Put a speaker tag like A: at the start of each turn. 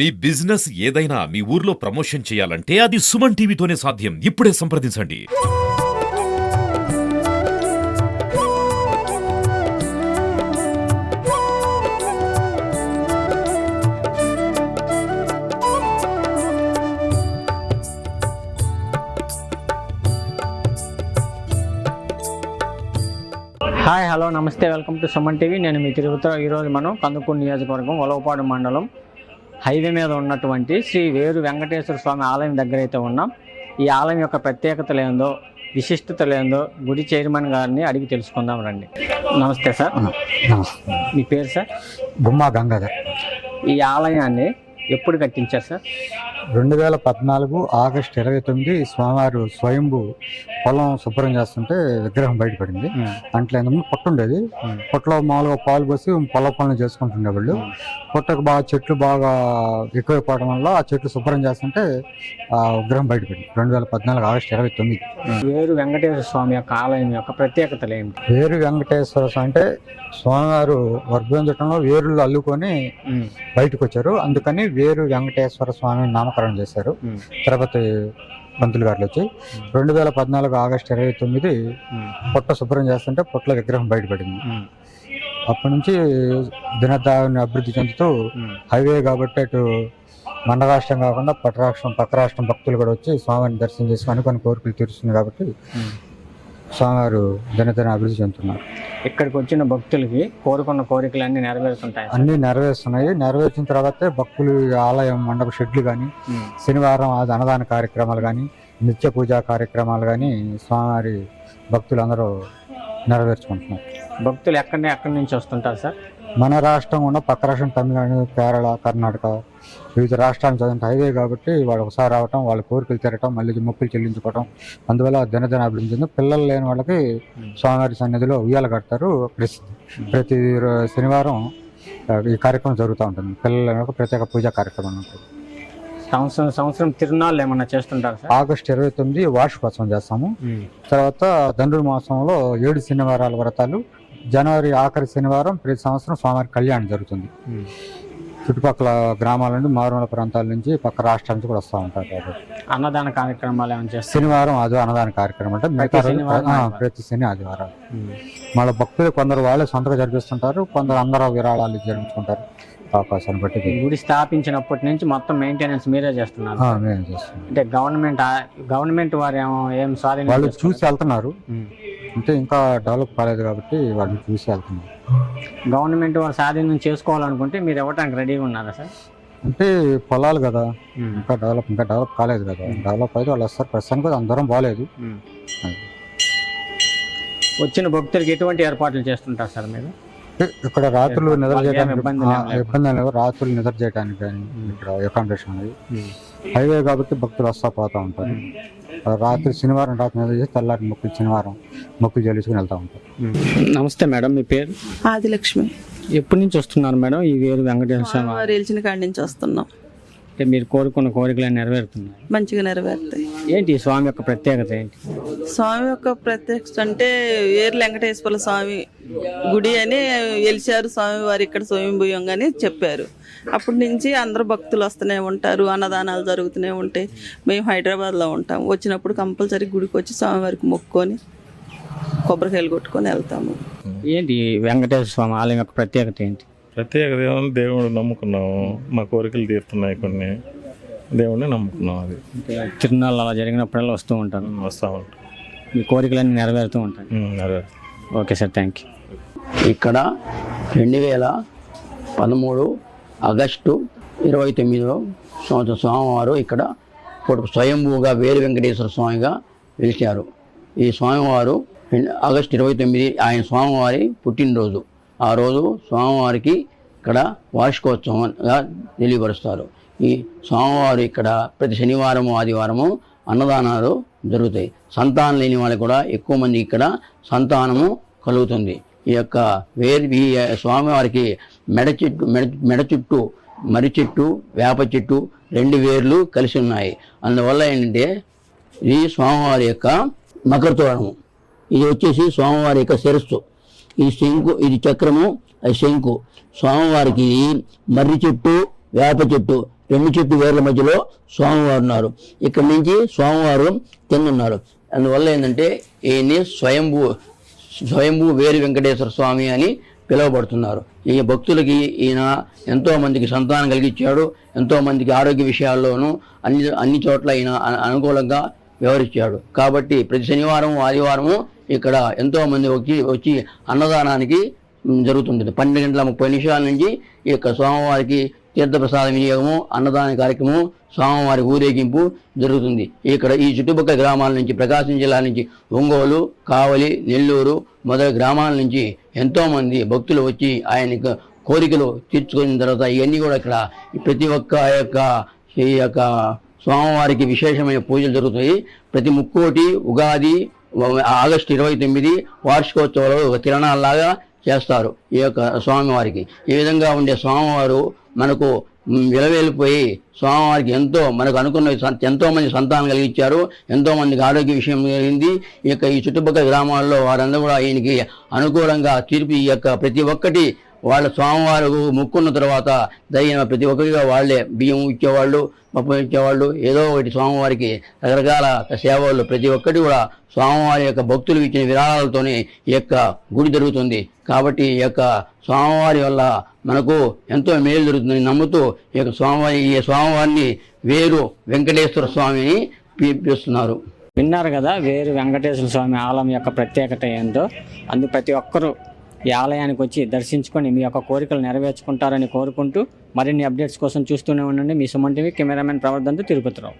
A: మీ business ఏదైనా మీ ఊర్లో promotion చేయాలంటే అది సుమన్ టీవీతోనే సాధ్యం. ఇప్పుడే సంప్రదించండి.
B: హాయ్ హలో నమస్తే వెల్కమ్ టు సుమన్ టీవీ. నేను మీ తిరుపతిలో ఈరోజు మనం కందుకూరు నియోజకవర్గం ఒలవపాడు మండలం హైవే మీద ఉన్నటువంటి శ్రీ వేరు వెంకటేశ్వర స్వామి ఆలయం దగ్గర అయితే ఉన్నాం. ఈ ఆలయం యొక్క ప్రత్యేకతలు ఏందో విశిష్టతలు ఏందో గుడి చైర్మన్ గారిని అడిగి తెలుసుకుందాం రండి. నమస్తే సార్. మీ పేరు సార్?
C: గుమ్మా గంగాధర్.
B: ఈ ఆలయాన్ని ఎప్పుడు కట్టించారు సార్?
C: రెండు వేల పద్నాలుగు ఆగస్ట్ ఇరవై తొమ్మిది స్వామివారు స్వయంభు పొలం శుభ్రం చేస్తుంటే విగ్రహం బయటపడింది. దాంట్లో ఏంటంటే పొట్ట ఉండేది. పొట్టలో మామూలుగా పాలు పోసి పొల పనులు చేసుకుంటుండేవాళ్ళు పొట్టకు బాగా చెట్లు బాగా ఎక్కువైపోవడం వల్ల ఆ చెట్లు శుభ్రం చేస్తుంటే ఆ విగ్రహం బయటపడింది. రెండు వేల పద్నాలుగు ఆగస్ట్ ఇరవై తొమ్మిది.
B: వేరు వెంకటేశ్వర స్వామి యొక్క ఆలయం యొక్క ప్రత్యేకతలు ఏమిటి?
C: వేరు వెంకటేశ్వర స్వామి అంటే స్వామివారు వర్భంచటంలో వేరులు అల్లుకొని బయటకు వచ్చారు. అందుకని వేరు వెంకటేశ్వర స్వామి నామకరణం చేశారు. తిరుపతి పంతులు గారు వచ్చి రెండు వేల పద్నాలుగు ఆగస్ట్ ఇరవై తొమ్మిది పొట్ట శుభ్రం చేస్తుంటే పొట్ల విగ్రహం బయటపడింది. అప్పటి నుంచి దినదాన్ని అభివృద్ధి చెందుతూ హైవే కాబట్టి అటు మన రాష్ట్రం కాకుండా పక్క రాష్ట్రం పక్క రాష్ట్రం భక్తులు కూడా వచ్చి స్వామివారిని దర్శనం చేసుకొని కొన్ని కోరికలు తీరుస్తుంది కాబట్టి స్వామివారు దినదిన అభివృద్ధి చెందుతున్నారు.
B: ఇక్కడికి వచ్చిన భక్తులకి కోరుకున్న కోరికలు అన్ని నెరవేరుతుంటాయి
C: అన్ని నెరవేరుస్తున్నాయి. నెరవేర్చిన తర్వాతే భక్తులు ఆలయం మండప షెడ్లు కానీ శనివారం అది అన్నదాన కార్యక్రమాలు కానీ నిత్య పూజా కార్యక్రమాలు కానీ స్వామివారి భక్తులు అందరూ నెరవేర్చుకుంటున్నారు.
B: భక్తులు ఎక్కడి ఎక్కడి నుంచి వస్తుంటారు సార్?
C: మన రాష్ట్రం ఉన్న పక్క రాష్ట్రం తమిళనాడు కేరళ కర్ణాటక వివిధ రాష్ట్రాలు చదివిన హైవే కాబట్టి వాళ్ళు ఒకసారి రావటం వాళ్ళ కోరికలు తీరటం మళ్ళీ మొక్కులు చెల్లించుకోవటం. అందువల్ల దినదిన అభివృద్ధి చెంది పిల్లలు లేని వాళ్ళకి స్వామివారి సన్నిధిలో ఉయ్యాల కడతారు. ప్రతి శనివారం ఈ కార్యక్రమం జరుగుతూ ఉంటుంది. పిల్లలు ప్రత్యేక పూజా కార్యక్రమం ఉంటుంది.
B: సంవత్సరం సంవత్సరం తిరునాళ్ళు ఏమన్నా చేస్తుంటారు సార్?
C: ఆగస్ట్ ఇరవై తొమ్మిది వార్షికోత్సవం చేస్తాము. తర్వాత ధనుర్ మాసంలో ఏడు శనివారాల వ్రతాలు జనవరి ఆఖరి శనివారం ప్రతి సంవత్సరం స్వామివారి కళ్యాణం జరుగుతుంది. చుట్టుపక్కల గ్రామాల నుండి మారుమూల ప్రాంతాల నుంచి పక్క రాష్ట్రాల నుంచి కూడా వస్తూ ఉంటారు కాబట్టి
B: అన్నదాన కార్యక్రమాలు ఏమైనా చేస్తారు?
C: శనివారం ఆది అన్నదాన కార్యక్రమం అంటే మిగతా
B: శనివారం
C: ఆ,
B: ఆదివారం.
C: ప్రతి శని ఆదివారం మళ్ళీ భక్తులు కొందరు వాళ్ళే సొంతగా జరిపిస్తుంటారు కొందరు అందరూ విరాళాలు జరిపించుకుంటారు. అవకాశాన్ని బట్టి
B: ఈ గుడి స్థాపించినప్పటి నుంచి మొత్తం మెయింటెనెన్స్ మీరే చేస్తున్నారు.
C: ఆ, మేము చేస్తున్నాం.
B: అంటే గవర్నమెంట్ గవర్నమెంట్ వారు ఏమో ఏం స్వాధీనం
C: వాళ్ళు. చూసి వెళ్తున్నారు. అంటే ఇంకా డెవలప్ కాలేదు కాబట్టి వాళ్ళు చూసి వెళ్తున్నారు
B: గవర్నమెంట్ వారు స్వాధీనం చేసుకోవాలనుకుంటే మీరు ఇవ్వడానికి రెడీగా ఉన్నారా సార్?
C: అంటే పొలాలు కదా ఇంకా డెవలప్ ఇంకా డెవలప్ కాలేదు కదా. డెవలప్ అయితే వాళ్ళు వస్తారు ప్రస్తుతానికి అందరం బాగాలేదు.
B: వచ్చిన భక్తులకి ఎటువంటి ఏర్పాట్లు చేస్తుంటారు సార్ మీరు?
C: ఇక్కడ రాత్రులు నిద్ర చేయడానికి
B: ఇబ్బంది లేవు.
C: రాత్రులు నిద్ర చేయడానికి కానీ ఇక్కడ అకామిడేషన్ అనేది. హైవే కాబట్టి భక్తులు వస్తా పోతా ఉంటారు. రాత్రి శనివారం రాత్రి నిద్ర చేసి తెల్లారి మొక్కులు శనివారం మొక్కులు చెల్లించుకుని వెళ్తా ఉంటారు.
B: నమస్తే మేడం మీ పేరు?
D: ఆదిలక్ష్మి.
B: ఎప్పటి నుంచి వస్తున్నారు మేడం ఈ వేరు వెంకటేశ్వర
D: వారు కాడి నుంచి వస్తున్నాం.
B: అంటే మీరు కోరుకున్న కోరికలు నెరవేరుతున్నాయి.
D: మంచిగా నెరవేరుతాయి.
B: ఏంటి స్వామి యొక్క ప్రత్యేకత ఏంటి?
D: స్వామి యొక్క ప్రత్యక్ష అంటే ఏరు వెంకటేశ్వర స్వామి గుడి అని వెలిచారు స్వామి వారు ఇక్కడ స్వయంభూయంగానే చెప్పారు. అప్పటి నుంచి అందరు భక్తులు వస్తూనే ఉంటారు అన్నదానాలు జరుగుతూనే ఉంటాయి. మేము హైదరాబాద్లో ఉంటాం వచ్చినప్పుడు కంపల్సరీ గుడికి వచ్చి స్వామివారికి మొక్కుకొని కొబ్బరికాయలు కొట్టుకొని వెళ్తాము.
B: ఏంటి వెంకటేశ్వర స్వామి ఆలయం యొక్క ప్రత్యేకత ఏంటి?
E: ప్రత్యేకత ఏమన్నా దేవుడు నమ్ముకున్నాము మా కోరికలు తీరుతున్నాయి కొన్ని. దేవుడిని నమ్ముకున్నాం అది.
B: తిరునాళ్ళు అలా జరిగినప్పుడల్లా వస్తూ ఉంటారు.
E: వస్తూ ఉంటాం.
B: మీ కోరికలన్నీ నెరవేరుతూ ఉంటాయి.
E: అదే
B: ఓకే సార్ థ్యాంక్ యూ.
F: ఇక్కడ రెండు వేల పదమూడు ఆగస్టు ఇరవై తొమ్మిదో సంవత్సరం స్వామివారు ఇక్కడ ఇప్పుడు స్వయంభూగా వేరు వెంకటేశ్వర స్వామిగా వెలిచారు ఈ స్వామివారు ఆగస్టు ఇరవై తొమ్మిది ఆయన స్వామివారి పుట్టినరోజు. ఆ రోజు స్వామివారికి ఇక్కడ వార్షికోత్సవంగా తెలియపరుస్తారు. ఈ స్వామివారు ఇక్కడ ప్రతి శనివారము ఆదివారము అన్నదానాలు జరుగుతాయి. సంతానం లేని వాళ్ళకి కూడా ఎక్కువ మంది ఇక్కడ సంతానము కలుగుతుంది. ఈ యొక్క వేరు ఈ స్వామివారికి మెడ చెట్టు మెడ మెడ చుట్టూ మర్రి చెట్టు వేప చెట్టు రెండు వేర్లు కలిసి ఉన్నాయి. అందువల్ల ఏంటంటే ఇది స్వామివారి యొక్క మకర తోరణము ఇది వచ్చేసి స్వామివారి యొక్క శిరస్సు. ఈ శంకు ఇది చక్రము అది శంకు. స్వామివారికి మర్రి చెట్టు వేప చెట్టు రెండు చెట్టు వేర్ల మధ్యలో స్వామివారు ఉన్నారు. ఇక్కడి నుంచి స్వామివారు తిన్నున్నారు. అందువల్ల ఏంటంటే ఈయన్ని స్వయంభూ స్వయంభూ వేరు వెంకటేశ్వర స్వామి అని పిలువబడుతున్నారు. ఈ భక్తులకి ఈయన ఎంతోమందికి సంతానం కలిగించాడు ఎంతోమందికి ఆరోగ్య విషయాల్లోనూ అన్ని అన్ని చోట్ల ఈయన అనుకూలంగా వివరించాడు కాబట్టి ప్రతి శనివారం ఆదివారము ఇక్కడ ఎంతోమంది వచ్చి వచ్చి అన్నదానానికి జరుగుతుంటుంది. జరుగుతుంది పన్నెండు గంటల ముప్పై నిమిషాల నుంచి ఈ యొక్క స్వామివారికి తీర్థప్రసాద వినియోగము అన్నదాన కార్యక్రమం స్వామివారి ఊరేగింపు జరుగుతుంది. ఇక్కడ ఈ చుట్టుపక్కల గ్రామాల నుంచి ప్రకాశం జిల్లా నుంచి ఒంగోలు కావలి నెల్లూరు మొదటి గ్రామాల నుంచి ఎంతోమంది భక్తులు వచ్చి ఆయన కోరికలు తీర్చుకున్న తర్వాత ఇవన్నీ కూడా ఇక్కడ ప్రతి ఒక్క యొక్క ఈ యొక్క స్వామివారికి విశేషమైన పూజలు జరుగుతాయి. ప్రతి ముక్కోటి ఉగాది ఆగస్టు ఇరవై తొమ్మిది వార్షికోత్సవాలు ఒక తిరణాల్లాగా చేస్తారు. ఈ యొక్క స్వామివారికి. ఈ విధంగా ఉండే స్వామివారు మనకు విలవేలిపోయి స్వామివారికి ఎంతో మనకు అనుకున్న ఎంతోమంది ఎంతో మంది సంతానం కలిగించారు. ఎంతో మందికి ఆరోగ్య విషయం కలిగింది. ఈ యొక్క ఈ చుట్టుపక్కల గ్రామాల్లో వారందరూ కూడా ఆయనకి అనుకూలంగా తీర్పు ఈ యొక్క ప్రతి ఒక్కటి వాళ్ళ స్వామివారు మొక్కున్న తర్వాత దైన ప్రతి ఒక్కరిగా వాళ్ళే బియ్యం ఇచ్చేవాళ్ళు పప్పు ఇచ్చేవాళ్ళు ఏదో ఒకటి స్వామివారికి రకరకాల సేవలు ప్రతి ఒక్కటి కూడా స్వామివారి యొక్క భక్తులు ఇచ్చిన విరాళాలతోనే ఈ యొక్క గుడి జరుగుతుంది. కాబట్టి ఈ యొక్క స్వామివారి వల్ల మనకు ఎంతో మేలు జరుగుతుందని నమ్ముతూ ఈ యొక్క స్వామివారి ఈ స్వామివారిని వేరు వెంకటేశ్వర స్వామిని పిలిపిస్తున్నారు
B: విన్నారు కదా వేరు వెంకటేశ్వర స్వామి ఆలయం యొక్క ప్రత్యేకత ఏందో. అందు ప్రతి ఒక్కరూ ఈ ఆలయానికి వచ్చి దర్శించుకొని మీ యొక్క కోరికలు నెరవేర్చుకుంటారని కోరుకుంటూ మరిన్ని అప్డేట్స్ కోసం చూస్తూనే ఉండండి. మీ సుమన్ టీవీ కెమెరామెన్ ప్రవర్ధంతో తిరుపతిరావు.